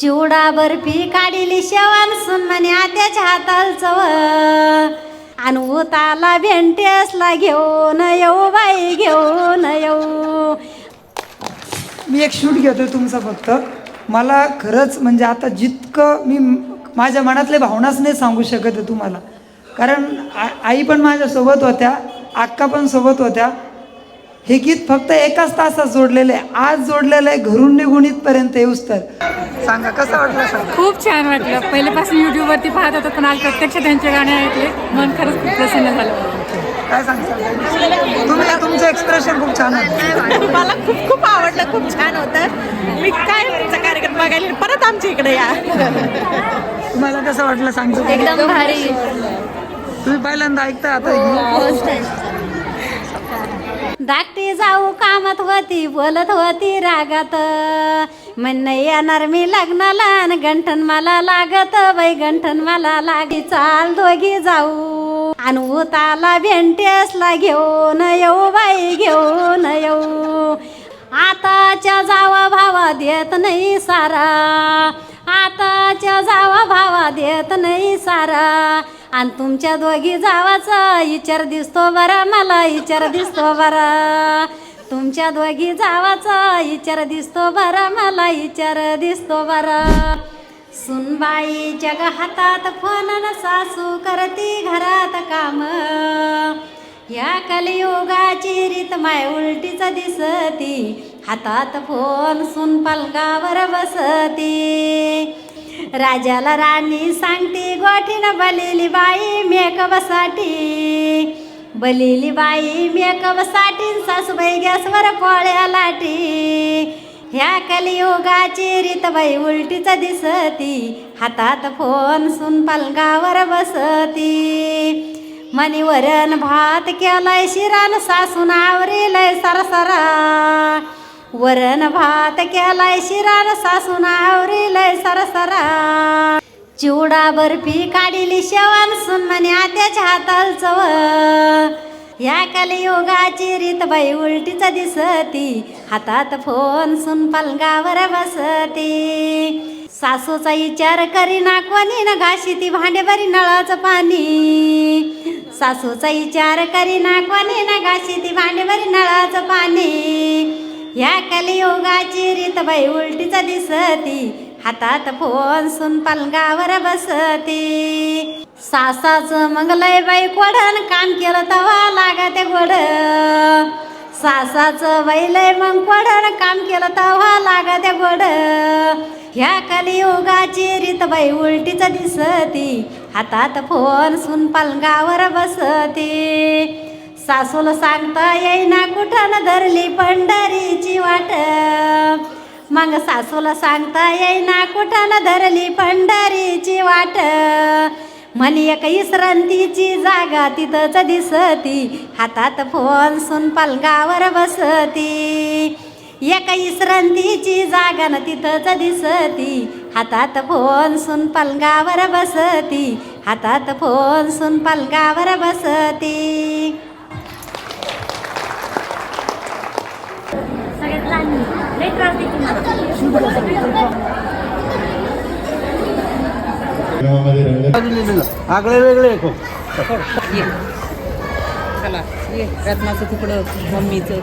चिवडा बर्फी काढिली शेवण सुनमने आत्याच्या हाताल चव आणि उताला भेंटेसला घेऊन येऊ बाई घेऊन येऊ. मी एक शूट घेतोय तुमचा फक्त. मला खरंच म्हणजे आता जितकं मी माझ्या मनातले भावनाच नाही सांगू शकत आहे तुम्हाला. कारण आ- आई पण माझ्यासोबत होत्या अक्का पण सोबत होत्या. हे गीत फक्त एकाच तासात जोडलेलं आहे. आज जोडलेलं आहे घरून निघून इथपर्यंत येऊस तर. सांगा कसं वाटलं सांगा खूप छान वाटलं. पहिल्यापासून युट्यूबवरती पाहत होतो पण आज प्रत्यक्ष त्यांचे गाणे ऐकले. मन खरंच खूप प्रसन्न झालं. काय सांगता? तुम्ही तुमचं एक्सप्रेशन खूप छान आहे. मला खूप खूप आवडलं खूप छान होतं. मी काय तुमचा कार्यक्रम बघायला परत आमच्या इकडे या. तुम्हाला कसं वाटलं सांगतो एकदम भारी. तुम्ही पहिल्यांदा ऐकता आता? हे गीत? धाकटी जाऊ कामात होती बोलत होती रागात. म्हणणं येणार मी लग्नाला आणि गंठन मला लागत बाई गंठन मला लागी चाल दोघी जाऊ. आणि उताला भेंटेसला घेऊन येऊ बाई घेऊन येऊ. आताच्या जावा भावा देत नाही सारा. आताच्या जावा भावा देत नाही सारा. आणि तुमच्या दोघी जावाचा विचार दिसतो बरा मला विचार दिसतो बरा. तुमच्या दोघी जावाचा विचार दिसतो बरा मला विचार दिसतो बरा. सुनबाईच्या जग हातात फोन न सासू करती घरात काम. या कलियुगाची रीत माय उलटीच दिसती. हातात फोन सुन पलंगावर बसती. राजाला राणी सांगती गोठीनं बलिली बाई मेकअपसाठी बलिली बाई मेकअपसाठी सासूबाई गॅसवर पोळ्या लाटी. ह्या कलियुगाची रीतबाई उलटीच दिसती. हातात फोन सुन पालगावर बसती. मनी वरण भात केलाय शिरान सासून आवरीलय सरसरा. वरण भात केलाय शिरार सासून आवरीलय सरसरा. चिवडा बर्फी काढिली शेवण सुनमने आत्याच्या हाताल चव या कलियुगाची रीत बाई उलटीच दिसती हातात फोन सुन पलंगावर बसती. सासूचा विचार करीना कोणी न घाशी ती भांडे बरी नळाचं पाणी. सासूचा विचार करीना कोणी न घाशी ती भांडे बरी नळाचं पाणी. ह्या कलियुगाची रीत बाई उलटीच दिसती. हातात फोन सुन पलंगावर बसती. सासाचं मंगलय बाई कोडन काम केलं तवा लागते गोड सासाचं बैलय मग कोडन काम केलं तवा लागते गोड ह्या कलियुगाची रीत बाई उलटीच दिसती. हातात फोन सुन पलंगावर बसती. सासूला सांगता येईना कुठं धरली पंढरीची वाट? मग सासूला सांगता येईना कुठं धरली पंढरीची वाट? म्हणी एक इसरंतीची जागा तिथंच दिसती हातात फोन सुन पलंगावर बसती. एक इसरंतीची जागा न तिथंच दिसती हातात फोन सुन पलंगावर बसती हातात फोन सुन पलंगावर बसती. आगळे वेगळे खूप. चला ये. रत्नाचं तुकडं मम्मीचं.